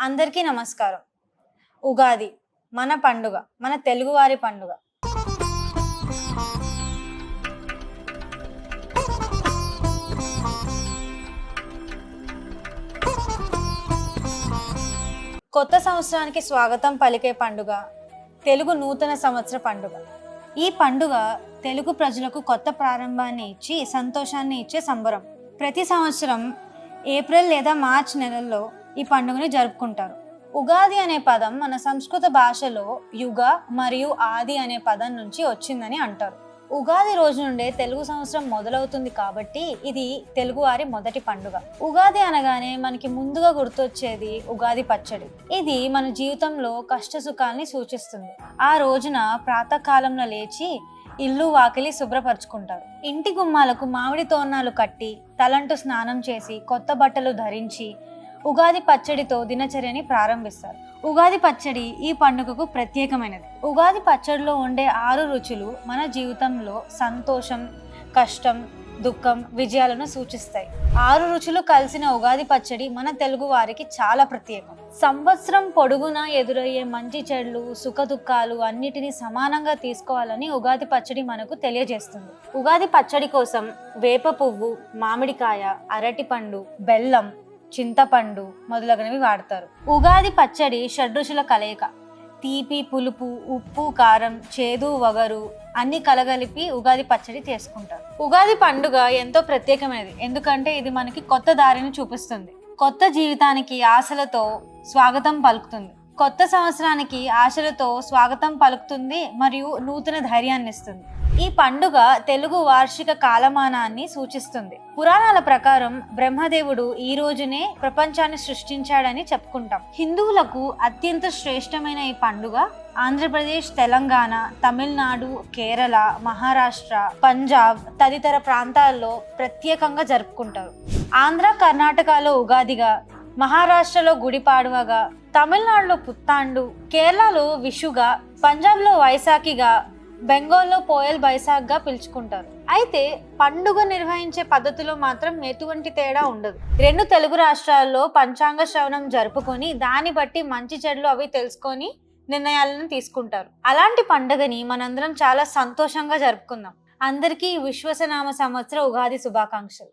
అందరికీ నమస్కారం. ఉగాది మన పండుగ మన తెలుగువారి పండుగ. కొత్త సంవత్సరానికి స్వాగతం పలికే పండుగ తెలుగు నూతన సంవత్సర పండుగ. ఈ పండుగ తెలుగు ప్రజలకు కొత్త ప్రారంభాన్ని ఇచ్చి సంతోషాన్ని ఇచ్చే సంబరం. ప్రతి సంవత్సరం ఏప్రిల్ లేదా మార్చ్ నెలల్లో ఈ పండుగని జరుపుకుంటారు. ఉగాది అనే పదం మన సంస్కృత భాషలో యుగ మరియు ఆది అనే పదం నుంచి వచ్చిందని అంటారు. ఉగాది రోజు నుండే తెలుగు సంవత్సరం మొదలవుతుంది కాబట్టి ఇది తెలుగువారి మొదటి పండుగ. ఉగాది అనగానే మనకి ముందుగా గుర్తొచ్చేది ఉగాది పచ్చడి. ఇది మన జీవితంలో కష్ట సుఖాల్ని సూచిస్తుంది. ఆ రోజున ప్రాతకాలంలో లేచి ఇల్లు వాకిలి శుభ్రపరచుకుంటారు. ఇంటి గుమ్మాలకు మామిడి తోరణాలు కట్టి తలంటు స్నానం చేసి కొత్త బట్టలు ధరించి ఉగాది పచ్చడితో దినచర్యని ప్రారంభిస్తారు. ఉగాది పచ్చడి ఈ పండుగకు ప్రత్యేకమైనది. ఉగాది పచ్చడిలో ఉండే ఆరు రుచులు మన జీవితంలో సంతోషం కష్టం దుఃఖం విజయాలను సూచిస్తాయి. ఆరు రుచులు కలిసిన ఉగాది పచ్చడి మన తెలుగు వారికి చాలా ప్రత్యేకం. సంవత్సరం పొడుగునా ఎదురయ్యే మంచి చెడులు సుఖ దుఃఖాలు అన్నిటినీ సమానంగా తీసుకోవాలని ఉగాది పచ్చడి మనకు తెలియజేస్తుంది. ఉగాది పచ్చడి కోసం వేప పువ్వు మామిడికాయ అరటిపండు బెల్లం చింతపండు మొదలగునవి వాడతారు. ఉగాది పచ్చడి షడ్రుచుల కలయిక. తీపి పులుపు ఉప్పు కారం చేదు వగరు అన్ని కలగలిపి ఉగాది పచ్చడి చేసుకుంటారు. ఉగాది పండుగ ఎంతో ప్రత్యేకమైనది. ఎందుకంటే ఇది మనకి కొత్త దారిని చూపిస్తుంది. కొత్త జీవితానికి ఆశలతో స్వాగతం పలుకుతుంది. కొత్త సంవత్సరానికి ఆశలతో స్వాగతం పలుకుతుంది మరియు నూతన ధైర్యాన్ని ఇస్తుంది. ఈ పండుగ తెలుగు వార్షిక కాలమానాన్ని సూచిస్తుంది. పురాణాల ప్రకారం బ్రహ్మదేవుడు ఈ రోజునే ప్రపంచాన్ని సృష్టించాడని చెప్పుకుంటాం. హిందువులకు అత్యంత శ్రేష్టమైన ఈ పండుగ ఆంధ్రప్రదేశ్ తెలంగాణ తమిళనాడు కేరళ మహారాష్ట్ర పంజాబ్ తదితర ప్రాంతాల్లో ప్రత్యేకంగా జరుపుకుంటారు. ఆంధ్ర కర్ణాటకలో ఉగాదిగా మహారాష్ట్రలో గుడి పాడవగా తమిళనాడులో పుత్తాండు కేరళలో విషుగా పంజాబ్లో వైశాఖిగా బెంగాల్లో పోయల్ బైసాగ్గా పిలుచుకుంటారు. అయితే పండుగ నిర్వహించే పద్ధతిలో మాత్రం ఎటువంటి తేడా ఉండదు. రెండు తెలుగు రాష్ట్రాల్లో పంచాంగ శ్రవణం జరుపుకొని దాన్ని బట్టి మంచి చెడులు అవి తెలుసుకొని నిర్ణయాలను తీసుకుంటారు. అలాంటి పండుగని మనందరం చాలా సంతోషంగా జరుపుకుందాం. అందరికీ విశ్వసనామ సంవత్సర ఉగాది శుభాకాంక్షలు.